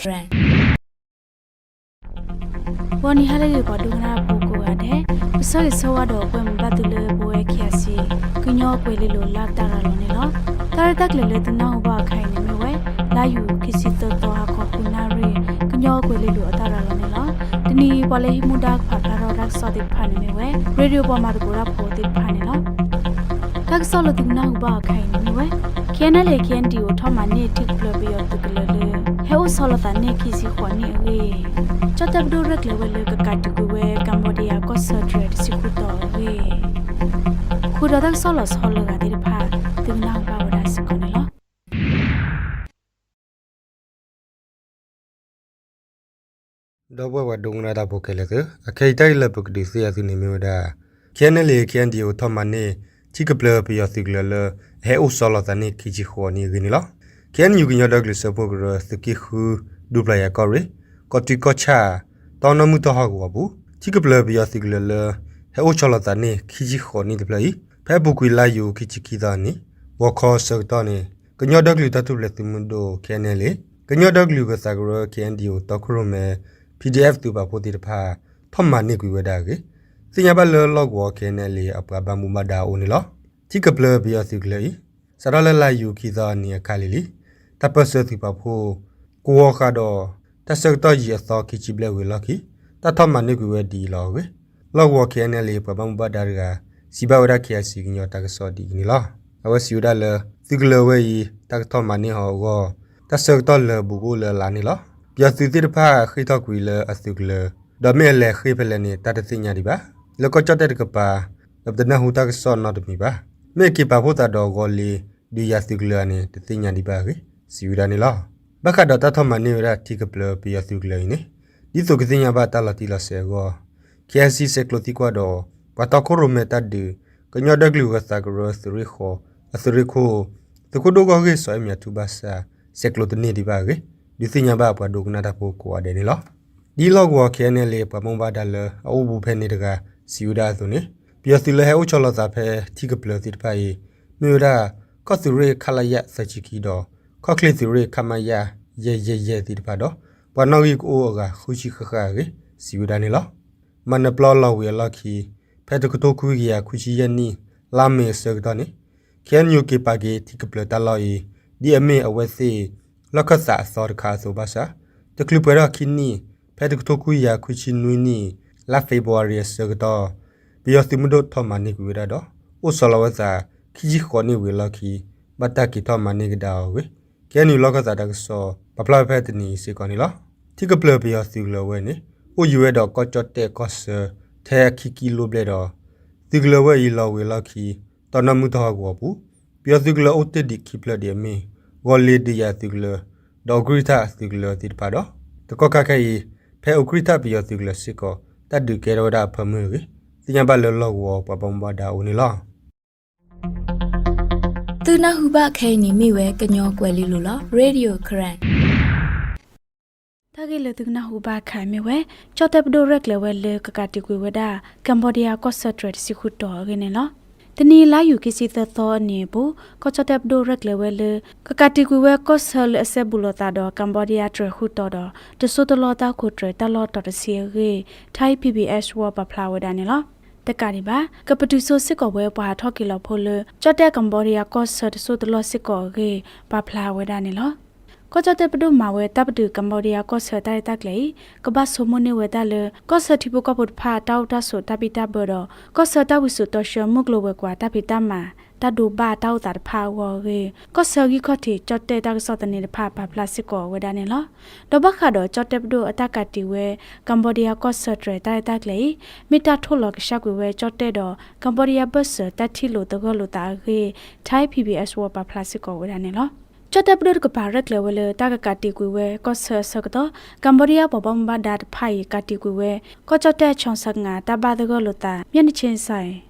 Kran ဝနီဟာလေးပေါ်ဒုနာပိုကိုရတယ်ပစောရဆောတော့ပွဲမပတ်တူလေဘွဲခ ्या စီကညောကွေလေးလိုလာတာရလို့နေလို့တာရတက်လေလေတနာဟဘခိုင်နေမြဝဲလာယူခစီတတော်ဟာခေါကုနာရီကညောကွေလေးလိုအတာရလို့နေလို့တနီပေါ်လေဟိမူဒါဖာတာရောရက်စောတိဖာနေမြဝဲရေဒီယိုပေါ်မှာတကူရဖို့တိဖာနေလို့တက်ဆောလို့တနာဟဘခိုင်နေမြဝဲကျန်လေကျန်ဒီကိုထောက်မှနေတစ်ပလဘီယောတကလေလေဟဲအို ဆောလတာနေခစီခွန်နေလေချတ်တပ်ဒိုရက်လေဝဲလေကကတ်ကူဝဲကမ္ဘောဒီးယားကော့ဆာဒရက်စီခုတော်ဝေခုရတဲ့ဆောလဆောလကတိဖာတင်နာပါဝဒစကောနလောတော့ဘဝဒုံနာတာပိုကလေကအခေတိုက်လက်ပုကဒီစီယာစုနေမျိုးဒါကျန်လေကျန်ဒီကိုထမနေချိကပလပယစီကလလဟဲအိုဆလာတနေခီချီခေါ်နေဂနီလားကျန်ယူကညဒေါကလ စပုကရစကိခူဒူပလယာကောရီကောတီကောချာတောင်းနမှုတော့ဟောကိုဘူးချိကပလပယစီကလလဟဲအိုချလာတနေခီချီခေါ်နေတယ်ပလီဖဲပုကွေလာယူခီချီခီဒါနီဝခေါ်စတော့နေကညဒေါကလတတုလက်တမွန်ဒိုကျန်နေလေကညဒေါကလကစကရကန်ဒီကိုတော့ခရမဲ PDF တူပါဖို့တိတဖာဖတ်မှနေကွေဝဒါကေစညာဘလောလော့ဝခဲနေလေအပဘမူမဒါအိုနေလောချိကပလဘီယာစီကလေစရလလာယူခီသာနီခါလီလီ တပစတိပါဖို့ကိုခါတော့တဆတ်တော့ရသောခီချိဘလဝေလခီတထမနေကွေဝဒီလောကေလော့ဝခဲနေလေပဘမူဘဒါရကစီဘဝရခဲစီညောတကစောဒီနီလောအဝစီယူဒါလစီကလဝေးတကထမနေဟောကောတဆတ်တော့လဘူကိုလလာနေလောပြစီတိတဖာခိတော့ကွေလအစုကလဒါမဲလေခိဖလနေတတသိညာဒီပါလကချတဲ့ကပါလဘဒနာဟူတာကစောနော်တမီပါမေကိပါဖို့တာတော့ဂောလီဒီယာစုကလနေတသိညာဒီပါကေ စီယူဒါနေလားဘခဒတာထမနေရတိကပလပီယာစုကလနေဒီဆိုကသိညာပါတလာတီလာဆေကောကဲစီစက်ကလတိကွာတော့ပတာကိုရမေတတ်ဒီကညဒဂလူကစကရစရီခိုအစရီခိုတကုဒိုဂောကေဆွေမြတူပါစာစက်ကလတနေဒီပါကေဒီစညာဘပဒုကနာတာပိုကွာတယ်နေလားဒီလောက်ဝခဲနေလေပမုံပါဒလအုပ်ဘူးဖဲနေတကစီယူဒါဆိုနေပြစီလဲဟဲဥချလသာဖဲတိကပလတိတဖိုင်မြို့ဒါကော့သူရေခလာယစချီကီတော့ ခော့ကလစ်သူရေခမယယေယေယေတိတပါတော့ပနောဂီကိုကခူချီခခရေစီယူဒါနေလားမနပလောလောဝေလခီဖဲတကတိုကူကြီးယခူချီယနီလာမေစကတော့နေခဲန်ယူကေပါဂေတိကပလတလော်ဤဒီအမေအဝဲစီလကဆာစောရခါဆိုပါစာတကလူပရခင်းနီဖဲတကတိုကူယာခွချီနွီနီလာဖေဗူအာရီစကတော့ဘီယစီမဒတ်ထမနိကွေရတော့အိုဆလဝဇာခီဂျီခေါနီဝေလခီဘတ်တကီထမနိကဒါဝေ ကဲနီလကဆာတကဆောပပလာဖဲတနီစေကောနီလားတိကပလဘီယစီလဝဲနေအိုယူရတော့ကောချတ်တဲ့ကောဆာထဲခီကီလိုဘလေတော့တိကလဝဲဤလဝေလခီတနမှုတော့ကောဘူးဘီယစီကလအိုတက်ဒီခီပလဒီမီဂော်လီဒီယာတိကလဒေါဂရီတာတိကလတိပါတော့တကောကခဲဤဖဲဥခရီတာပီယတိကလစစ်ကောတတ်ဒူကေရောဒဖမှုရီစညာဘလောလောဝပပံဘဒါဦးနီလား သူနာဟုဘခဲနေမိဝဲကညောကွယ်လေးလို့လား Radio Kran တာဂီလေတကနာဟူဘာခိုင်မြဝဲချတ်တပ်ဒိုရက်လေဝဲလေကကတိကွေဝဒါကမ္ဘောဒီးယားကော့ဆာဒရက်စီခုတော်ရင်းနော်တနီလာယူကစီသသောနေဘူးကောချတ်တပ်ဒိုရက်လေဝဲလေကကတိကွေဝဲကော့ဆာလအဆက်ဘူလတာတော့ကမ္ဘောဒီးယားထရခုတော်တော့တဆုတလောတာခုထရတလောတော်တစီရေထိုင်း PBS ဝပဖလာဝဒနေလား တက်ကရီပါကပတူဆိုစစ်ကောဝဲပွားထော့ကီလောဖိုလချတ်တဲ့ကမ္ဘောဒီးယားကော့ဆာတဆုတလောစစ်ကောရေပဖလာဝဒနေလားကောချတဲ့ပဒုမာဝဲတပ်တူကမ္ဘောဒီးယားကော့ဆာတိုက်တက်လေကဘာဆိုမနေဝဲတလေကော့ဆာတိပကပုတ်ဖာတောက်တဆိုတပိတဘရကော့ဆာတဝိစုတရှမုကလဝဲကွာတပိတမ တဒူဘာတောက်တာဖာဝရေကော့ဆာဂီခော့တီချတ်တဲ့တက်ဆော့တနေဖာပါပလစစ်ကောဝဲဒနေလောဒဘခါတော့ချတ်တဲ့ပဒုအတကတိဝဲကမ္ဘောဒီးယားကော့ဆာထရတိုက်တက်လေမီတာထိုလောကရှကွေဝဲချတ်တဲ့တော့ကမ္ဘောဒီးယားဘတ်ဆာတက်တီလိုတကောလိုတာရေထိုင်း PBS ဝပါပလစစ်ကောဝဲဒနေလောချတ်တပဒကပါရက်လေဝလေတာကကတိကွေဝဲကော့ဆာဆကတော့ကမ္ဘောဒီးယားဘဘမဘဒတ်ဖိုင်ကတိကွေဝဲကောချတ်တဲ့ချောင်းစငါတဘာတကောလိုတာမျက်နှချင်းဆိုင်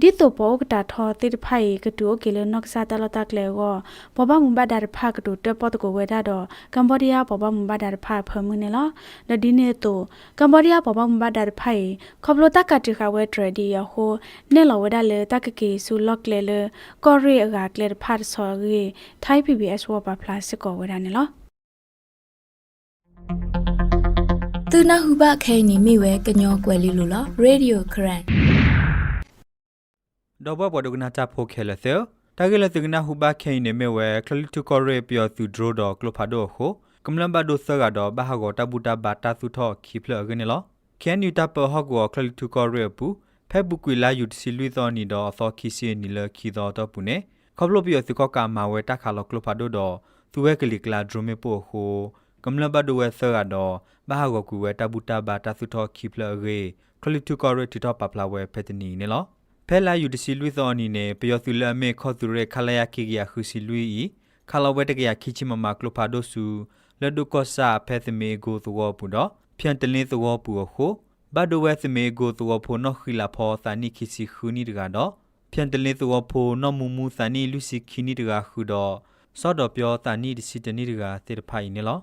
လလတကေထောတာဒီဟိုကမ္ဘောဒီးယားကလူအဂါတကေရပလက်တော့တိုလက်တပနေဖာဘောကတာဝဒါရေတင်ညာပါဒီချတ်တဲ့တက်ဆော့တနေဖာပါဖလာဝဒါတုန်နေလားတတကောခါခိုင်ဒီတော့ဘောကတာထောတိတဖိုင်ကတူကေလနော့ဆာတလတကလေကိုဘဘမဘဒါရဖာကတူတပတ်ကိုဝဲတာတော့ကမ္ဘောဒီးယားဘဘမဘဒါရဖာဖမှုနေလားလဒီနေတော့ကမ္ဘောဒီးယားဘဘမဘဒါရဖိုင်ခဘလတကတိခဝဲထရဒီယဟိုနေလဝဲဒါလေတကကေဆူလော့ကလေလေကောရီအကကလေဖာဆော်ရီထိုင်း PBS ဝဘပလတ်ကိုဝဲဒါနေလားသူနာဟုဘခဲနီမိဝဲကညောကွယ်လီလိုလားရေဒီယိုခရန် ဒေါ်ဘဘဒုကနာတာဖိုခဲလသေတာဂေလသကနာဟုဘခဲနေမေဝဲခလီတူကောရေပြောသူဒရိုဒကလဖာဒိုခိုကမ္လမ်ဘဒိုဆဂါဒဘာဟာဂောတဘူတာဘာတာသူထောခိဖလဂနေလောကန်ယူတာပဟဂောခလီတူကောရေပူဖဲဘူကွေလာယူစီလူသောနီတော့သောခိစီနီလခိတော်တော့ပူနေခဘလပြောသူကောကာမာဝဲတခါလောကလဖာဒိုတော့သူဝဲကလီကလာဒရမေပိုခိုကမ္လမ်ဘဒိုဝဲဆဂါတော့ဘာဟာဂောကူဝဲတဘူတာဘာတာသူထောခိဖလရေခလီတူကောရေတီတော့ပပလာဝဲဖက်တနီနေလော ဖဲလာယူတစီလွိသောအနေနဲ့ပယောသူလအမေခေါ်သူရဲခလာယခိကရခုစီလွိဤခလာဝဲတကရခိချိမမကလဖာဒိုဆူလဒုကောစာဖဲသမေကိုသောပူတော့ဖြန်တလင်းသောပူခုဘဒဝဲသမေကိုသောဖိုနခိလာဖောသနိခိစီခူနီတကတော့ဖြန်တလင်းသောဖိုနမူမူသနိလူစီခိနီတကခုတော့စောတော့ပြောသနိတစီတနိတကတေတဖိုင်နေလော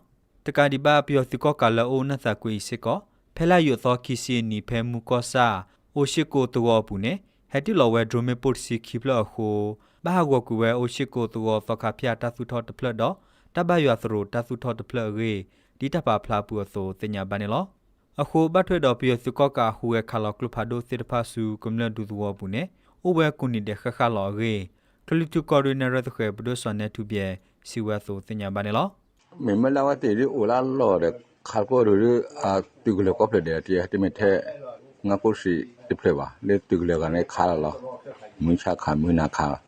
တကဒီဘာပြောသူကောကလောနသကွေစစ်ကောဖဲလာယူသောခိစီနီဖဲမူကောစာအိုရှိကိုသောပူနေ ဟက်တီလောဝဲဒရိုမေပုတ်စီခိပလခုဘာဂဝကူဝဲအိုရှိကိုတောသခဖျာတသုထောတဖလတော့တဘယသရိုတသုထောတဖလရေဒီတပါဖလာပူသောတင်ညာဘန်လောအခုဘတ်ထွေတော်ပြစကောကာဟူဝဲခလကလဖာဒိုစစ်တဖဆူကွန်လဒူသောဘူးနေအိုဝဲကုနီတဲ့ခခလောရေကလီတူကော်ရီနရသခေဘဒိုဆန်နေတူပြစီဝဲသောတင်ညာဘန်လော me me la wa te ri o la lo de khal ko ru a tu gle ko ple de ti ti me the nga ko si ti ple ba le tu gle ga ne kha la lo mu cha kha mu na kha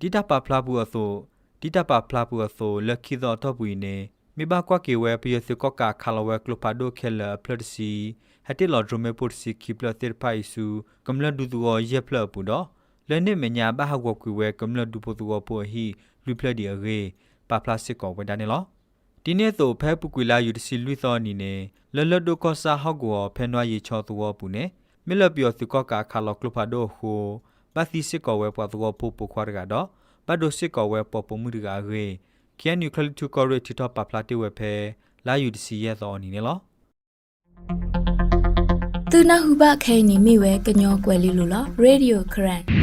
ဒီတပါဖလာပူအသောဒီတပါဖလာပူအသောလက်ခိသောတော့ပူနေမိဘကွာကေဝဲပြစကောကာခါလဝဲကလပါဒိုခဲလပလတ်စီဟတိလောဒရမေပုတ်စီခိပလတေဖိုင်စုကမ္လဒူသူယေပလပူတော့လဲနေမညာဘဟဝကွေဝဲကမ္လဒူပိုသူပိုဟီလူပလဒီအေပါပလစစ်ကောဝဲဒနေလော ဒီနေ့တော့ဖဲပူကွေလာယူတစီလူသောနီနေလလဒိုကောစာဟောက်ကောဖဲနွားရီချောသူဝပူနေမီလပြောသူကောကာခါလောကလပါဒိုဟိုဘာသီစစ်ကောဝဲပွားသူဝပို့ပိုခွာရကတော့ဘတ်ဒိုစစ်ကောဝဲပေါ်ပမှုတကားရေကန်နျူကလီတူကောရီတီတော့ပပလာတေဝဲဖဲလာယူဒီစီရဲ့သောအနေနဲ့လောသူနာဟုဘခဲနီမိဝဲကညောကွယ်လီလိုလားရေဒီယိုခရန်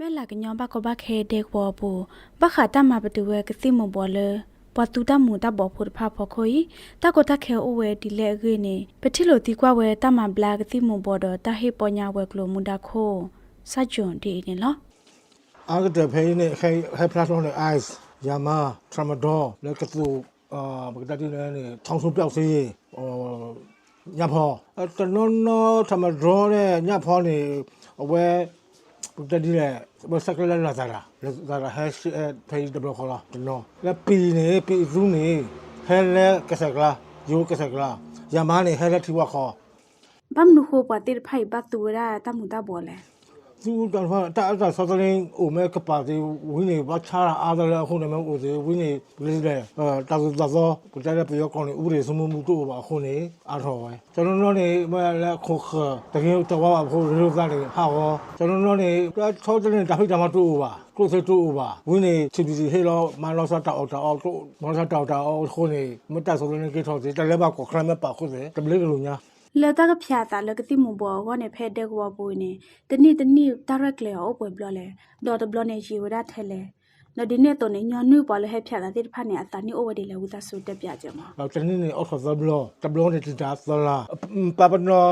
မဲလာကညောဘကဘခဲတဲ့ဘောပူဘခတာမဘတူဝဲကတိမဘောလေပတူတမှုတဘောဖုဖဖခိုီတကိုတခဲအိုဝဲဒီလေခေနေပတိလိုတီကွာဝဲတမဘလာကတိမဘောတော့တဟေပညာဝဲကလိုမူတခိုစကြွန်ဒီနေလောအာဂတဖေးနဲ့ဟဲဟဲပလတ်ဖုန်းနဲ့ ice ယာမာထရမဒေါလက်ကတူအာဘဂဒတီနဲ့ထောင်ဆုံးပြောက်စေးဟိုညဖောတနော်နော်ထရမဒေါနဲ့ညဖောနေအဝဲ ဘဂဒတီနဲ့ဘစကလလာဇာရာဇာရာဟဲရှ်ဖေးဒဘလခေါ်လာတနော်လက်ပီနေပီဇူးနေဟဲလက်ကဆကလာယိုကဆကလာယာ မာနေဟဲလက်တီဝါခေါ်ဘမ်နုခိုပတိဖိုင်ဘတ်တူရာတမှုတဘောလေသူတော်ဖာတာအတာဆောသလင်းအိုမဲကပါတီဝင်းနေဘာချာအားတယ်အခုနေမဲအိုစီဝင်းနေလေးလေတာသူသာသောပကြတဲ့ပြောကောင်းနေဥပဒေစမှုမှုတို့ပါအခုနေအားထော်ပဲကျွန်တော်တို့နေမလဲခုခတကယ်တော့ပါဖို့ရိုးသားနေဟာဟောကျွန်တော်တို့နေထောတဲ့တာဖိတာမတို့ပါကိုယ်စတို့ပါဝင်းနေချီပီစီဟေလောမလောဆာတောက်တောက်တော့မောဆာတောက်တောက်ခုနေမတဆောသလင်းကေထောစီတလည်းပါကိုခရမပါခုစေတဘလေးလူညာ လတကဖျာတာလကတိမဘောကနေဖဲတဲ့ကွာပူနေတနေ့တနေ့တရက်လေအပွေဘလလေဒေါ်တဘလနေရှိဝရထဲလေနော်ဒီနေ့တော့ညညွပါလေဟဲ့ဖျာတာတိဖာနေအတာနေ over ဒီလေဝသဆုတက်ပြကြမှာတော့တနေ့နေအောက်ခသဘလတဘလနေတဒါသလာပပနော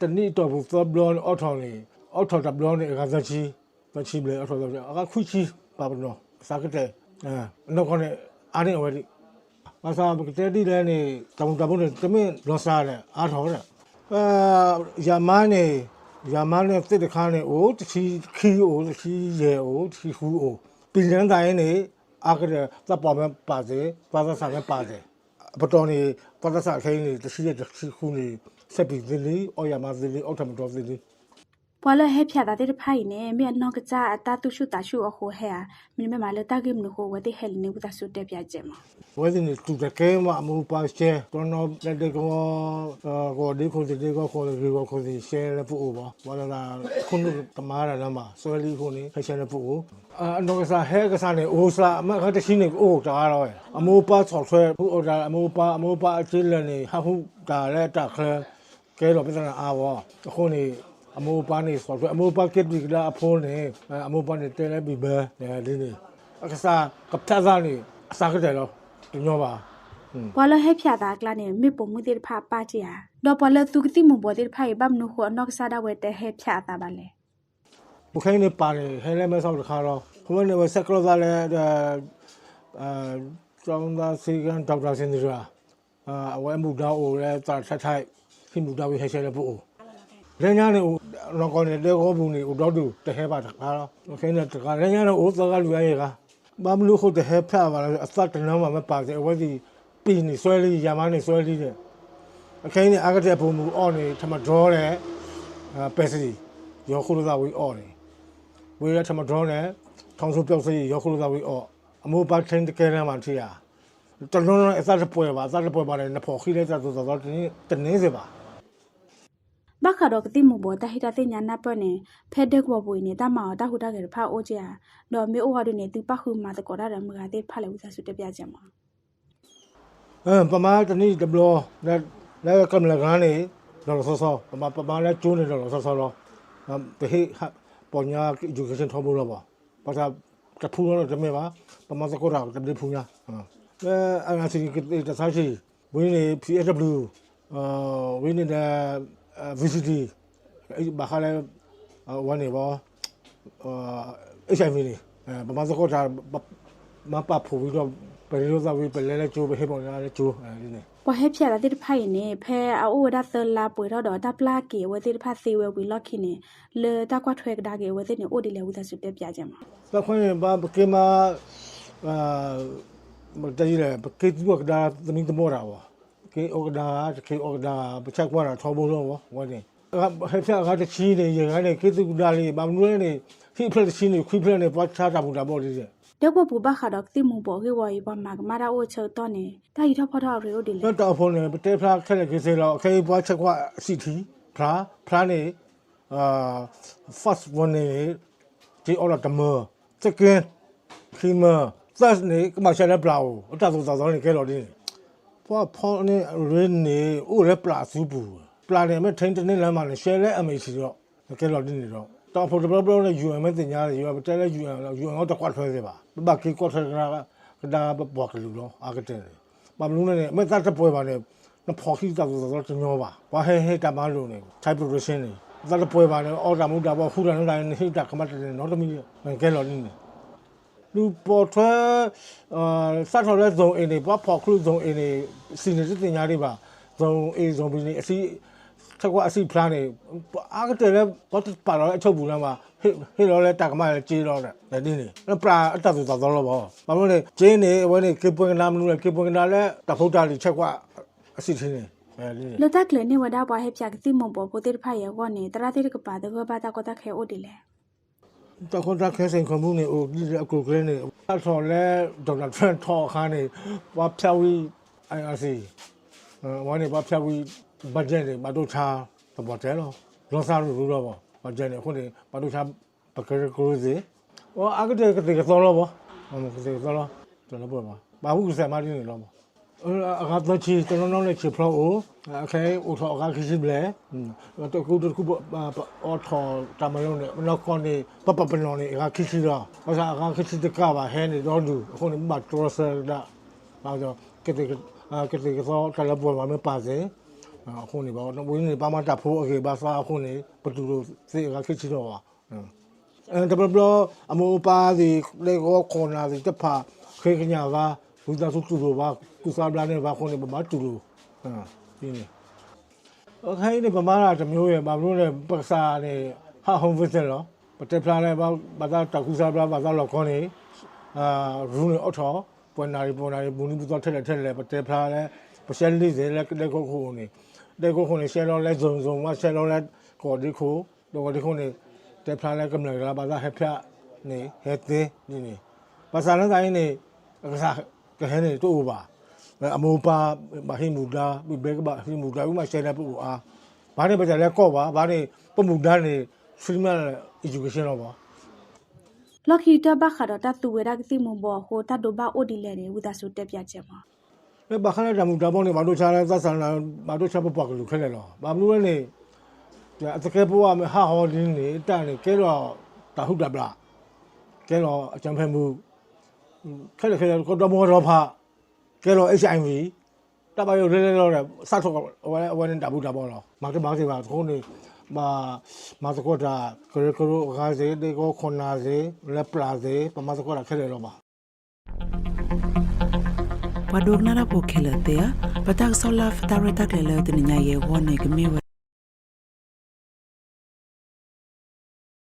တနေ့တော့သဘလအောက်ထော်လေအောက်ထော်တဘလနေကသချီသချီလေအောက်ထော်သဘလအခခုချီပပနောစာကတဲ့အဲနောက်ကနေအားနေဝဲ မဆာတဲတိလဲနေတောင်တဘုန်းတမင်းလောစားတယ်အားထောတယ်အဲရမန်းနေရမန်းနဲ့တစ်တခါနဲ့အိုးတချီခီအိုးတချီရဲအိုးတချီဟူအိုးပြည်န်းတိုင်းနေအာကရတပ်ပေါ်မှာပါစေပါသဆာမှာပါစေပတော်နေပါသဆာခိုင်းနေတချီရဲတချီဟူနေဆက်ပြီးဇလီအော်ရမဇလီအောက်ထမတော်ဇလီ ပွာလဟဲဖြာတာတဲ့ဖိုင်နေမြေနောက်ကကြအတာတုရှုတာရှုအခုဟဲမင်းမမလည်းတာကိမလို့ဟိုဝတဲ့ဟဲလနေဘူးတာဆုတဲ့ပြကြမှာဝဲဒီနေတူတကဲမှာအမှုပါရှဲတော်တော်လက်တကောကိုဒီခုဒီကောခေါ်ဒီကောခေါ်ဒီရှဲလည်းပို့ပါဘာလာခုနကမားရလာမှာဆွဲလီခုနေရှဲလည်းပို့အနောကစားဟဲကစားနေအိုးစားအမခတရှိနေအိုးတာတော့အမှုပါဆော့ဆွဲဘူးအော်ဒါအမှုပါအမှုပါအချင်းလည်းနေဟာဟုဒါလည်းတက်ခဲကဲတော့ပြဿနာအားဘောအခုနေ အမိုးပါနေဆိုတော့အမိုးပါကစ်ဒီကလာအဖိုးနေအမိုးပါနေတဲလဲဘီဘဲနေလေးနေအခစားကပ်တာဇာနေအစားကတဲ့တော့ညောပါပွာလဟဲဖြာတာကလာနေမြေပုံမှုတဲ့ဖာပါချီယာတော့ပွာလသူကတိမဘောတဲ့ဖိုင်ဘမ်နုခုနောက်ကစားတာဝဲတဲ့ဟဲဖြာတာပါလေဘုခိုင်းနေပါတယ်ဟဲလဲမဲဆောက်တခါတော့ခမနေဝဆက်ကလောသားလဲအဲကျောင်းသားစီကန်ဒေါက်တာစင်ဒီရာအာအဝဲမှုတော့အိုလဲတာထထိုက်ခိမှုတော့ဟဲရှဲလဲပို့လဲ ညာနေလောကောနေတေကောဘူးနေတော့တူတဟဲပါတခါတော့ခိုင်းနေတခါလဲညာနေအိုသကလူရဲကဘာမလို့ခုတဟဲဖျာပါလဲအသတ်တနမ်းမှာမပါစေအဝဲဒီပင်းနေဆွဲလေးရမနေဆွဲလေးတဲ့အခင်းနေအကတဲ့ပုံမူအော်နေထမဒရောတဲ့ပဲစီရောခုလိုသာဝီအော်နေဝေရထမဒရောနဲ့ထောင်စုပြောက်စိရောက်ခုလိုသာဝေအော်အမိုးပါချင်းတကယ်မှထီရတလုံးလုံးအစားတပွဲပါအစားတပွဲပါတယ်နဖို့ခိလိုက်တဲ့သောတော့တင်းတင်း နေစေပါဘခါတော့ကတိမဘောတဟိတတဲ့ညာနာပနေဖဲဒက်ဘောပွေနေတာမောတာဟုတာကေဖာအိုချာတော့မေအိုဟာဒနေသူပခုမာတကောရရမကတဲ့ဖာလေဦးစားဆုတပြကြမှာအဲပမာတနီဒဘလလက်လက်ကမလကန်းနေတော့ဆောဆောပမာပမာလက်ကျိုးနေတော့ဆောဆောတော့တဟိပေါ်ညာ education ထောက်ဖို့တော့ပါဘာသာတဖူးတော့တမဲပါပမာစကောတာတပြဖူးညာအဲအငါစီကတစားရှိဝင်းနေ PSW အာဝင်းနေတဲ့ VCT အဲ့ဘာခါလဲဝန်နေပါအာ HIV နေအဲပမာစကောတာမပဖူးပြီးတော့ဘယ်လိုသာဝေးပလဲလဲကျိုးပဲဟေးပေါ်ညာလဲကျိုးအဲဒီနေပွာဟဲဖြာတဲ့ဖိုင်နေဖဲအိုဒါသလာပွေတော့တော့တပလာကေဝတဲ့ဖာသေးဝဝီလော့ခိနေလေတကွာထွဲကဒါကေဝတဲ့နေအိုဒီလေဦးစားဆုတပြကြမှာပခွင့်ဘာပကေမာအာမတကြီးလေပကေတူကဒါသမင်းတမောတာဝ ကေအောကဒါကေအောကဒါပချက်ကွာတာထောဖို့လို့ဝတ်နေဟဲ့ဖျားကတချီနေရကနေကေတူဒါလေးဘာမလို့လဲနေခိဖလက်ချီနေခွိဖလက်နေပတ်ချတာဘူးတာပေါ့ဒီစေတော့ဘဘူဘခါတော့တိမဘောကေဝီဘမကမာရာအိုချေတော့နေတာရီတော့ဖတော့ရီအိုဒီလေတော့တော့ဖုန်းနေပတေဖလာခက်လက်ကေစေတော့အခေပွားချက်ကွာအစီတီဖလာဖလာနေအာ first one နေဒီအော်လာတမ second ခီမ third နေကမရှာလက်ပလာကိုအတတ်ဆုံးသောသောနေကဲတော့ဒီ ပွားဖောင်းနေရင်းနေဥရပလာစုပူပလာနေမဲ့ထိန်တနေလမ်းမှာလေ share လဲ MH တော့ကဲတော့ဒီနေတော့တော့ for developer နဲ့ UN မဲ့တင်ရတယ် UN တဲလဲ UN တော့ UN တော့တစ်ခွက်ထွဲစေပါဘာကီကွက်ထွဲကကဒါဘောကလူတော့အာကတဲ့ဘာမလို့လဲမဲ့တတ်ပွဲပါနဲ့နဖော်ခိတာဆိုတော့တညောပါဘာဟဲဟဲတမလို့နေ type progression နေတတ်ပွဲပါနဲ့အော်ဒါမူတာဘောခူရန်တိုင်းဟိတာကမတ်တယ်နော်တမီကဲတော့နေ လူပေါ်ထွဲအာစတ်ထော်တဲ့ဇုံအင်းတွေပွားဖော်ခလူဇုံအင်းတွေစီနေတဲ့တင်ညာတွေပါဇုံ A ဇုံ B နေအစီချက်ကွာအစီဖလားနေအားကတဲ့ဘာတပါတော့အချုပ်ဘူးလားမှာဟေဟေတော့လဲတက်ကမလဲကြေးတော့တဲ့ဒီနေပလာအတတ်ဆိုတော့တော့ဘောဘာလို့လဲကျင်းနေဝဲနေကေပွင့်ကနာမလို့လဲကေပွင့်ကနာလဲတဖုတ်တာလေးချက်ကွာအစီချင်းနေအဲဒီနေလတကလနေဝဒါပွားဟဲဖြာကတိမဘောပိုတဲ့ဖိုင်ရောနေတရာတဲ့ကပါတဲ့ဘာတာကောတာခဲအိုဒီလေ တခွန်တာခဲစင်ခွန်မှုနေအိုဒီအကူကလေးနေအထော်လဲဒေါက်တာထရန်ထော်ခါနေဘာဖြောက်ဝီ IRC ဝါနေဘာဖြောက်ဝီဘတ်ဂျက်တွေမတို့ချာသဘောတဲတော့လောစာရူတော့ဘောဘတ်ဂျက်နေခုနေမတို့ချာပကရကိုစီဟောအကတဲ့ကတဲ့သောလောဘောမကတဲ့သောလောတော်လောဘောဘာဘူးစမားနေလောဘော အကတ်ချီတနော်နော်နဲ့ချီဖလောအိုအခဲအိုထောအကခိစီဘလဲတကူတကူအော်ထောတမလုံးနဲ့နောက်ကောနေပပပလောနေအကခိစီတော့ဘာသာအကခိစီတကပါဟဲနေတော့လူအခုနေမတော်ဆာဒါဘာကြောကတဲ့ကတဲ့သောတလဘောမှာမပါစေအခုနေပါတော့ဝင်းနေပါမတဖိုးအကေဘာသာအခုနေဘတူလို့စေအကခိစီတော့ပါအဲတဘဘလအမောပါဒီလေကိုခေါ်နာဒီတဖာခေကညာပါ ဝိသစုတူလို့ပါကုစားပလာနေပါခုနေပါမတူလို့ဟာဒီနေအခိုင်းနေပမာတာတစ်မျိုးရပါမလို့လဲပက္စာနေဟာဟုံဝစ်တယ်နော်ပတက်ဖလာနေပါဘာသာတကုစားပလာဘာသာလောက်ခေါနေအာရူးနေအော့ထော်ပွန်နာရီပွန်နာရီဘူးနီဘူးတော့ထက်လက်ထက်လက်ပတက်ဖလာလဲပရှယ်လေးစဲလက်လက်ခုခုနေလက်ခုခုနေရှယ်လောလဲဇုံဇုံမရှယ်လောလဲကော်ဒီခုတော့ဒီခုနေတက်ဖလာလဲကမလာဘာသာဟက်ဖျက်နေဟက်သေးနေနေပါစာလန်တိုင်းနေကစား ကဟဲနေတူပါအမောပါမဟိမူဒါဘဘကဘာဟိမူဒါဥမရှယ်ရပူအားဘာနေပါကြလဲကော့ပါဘာနေပမူဒါနေဖီမယ် education တော့ပါလော်ခီတဘခါတော့တတူဝဲဒါကတိမဘောဟိုတတ်တော့ဘာအိုဒီလဲနေဝဒဆုတက်ပြချက်မှာလေဘာခဏတမှုတပေါင်းနေမတို့ချာလဲသတ်ဆန်လာမတို့ချပပကလူခဲလေတော့ဘာမလို့လဲနေအတကယ်ပေါ်မှာဟာဟော်ဒင်းနေတန်နေကဲတော့တဟုတ်တယ်ဗလားကဲတော့အချမ်းဖဲမှု ခဲလေခဲလေကတော့မောတော့ဖာကဲတော့ HIV တပါရရဲရဲတော့စတ်ထုတ်ဝဲဝဲနေတာဘူးတပေါင်းတော့မာကမာစီပါခုံးနေမာမာစကောတာကရကရိုဂါဇေဒေကိုခွန်နာဇေလက်ပလာဇေပမာစကောတာခဲလေတော့ပါ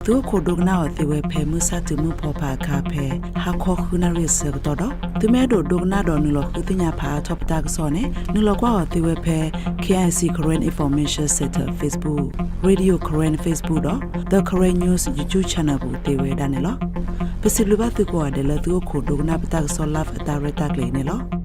Padogna po khela te patak sola fatare tak le le tin nya ye wone gme we tu ko dogna o te we phe mu sa tu mu pho pha kha phe ha kho khuna ri se to do tu me do dogna do nu lo khu ti nya pha thop tak so ne nu lo kwa o te we phe KIC Korean Information Center Facebook Radio Korean Facebook do The Korean News YouTube channel bu te we da ne lo ပစီလူဘတ်ကိုတယ်လသူကိုဒုကနာပ tak so love atare tak le ne lo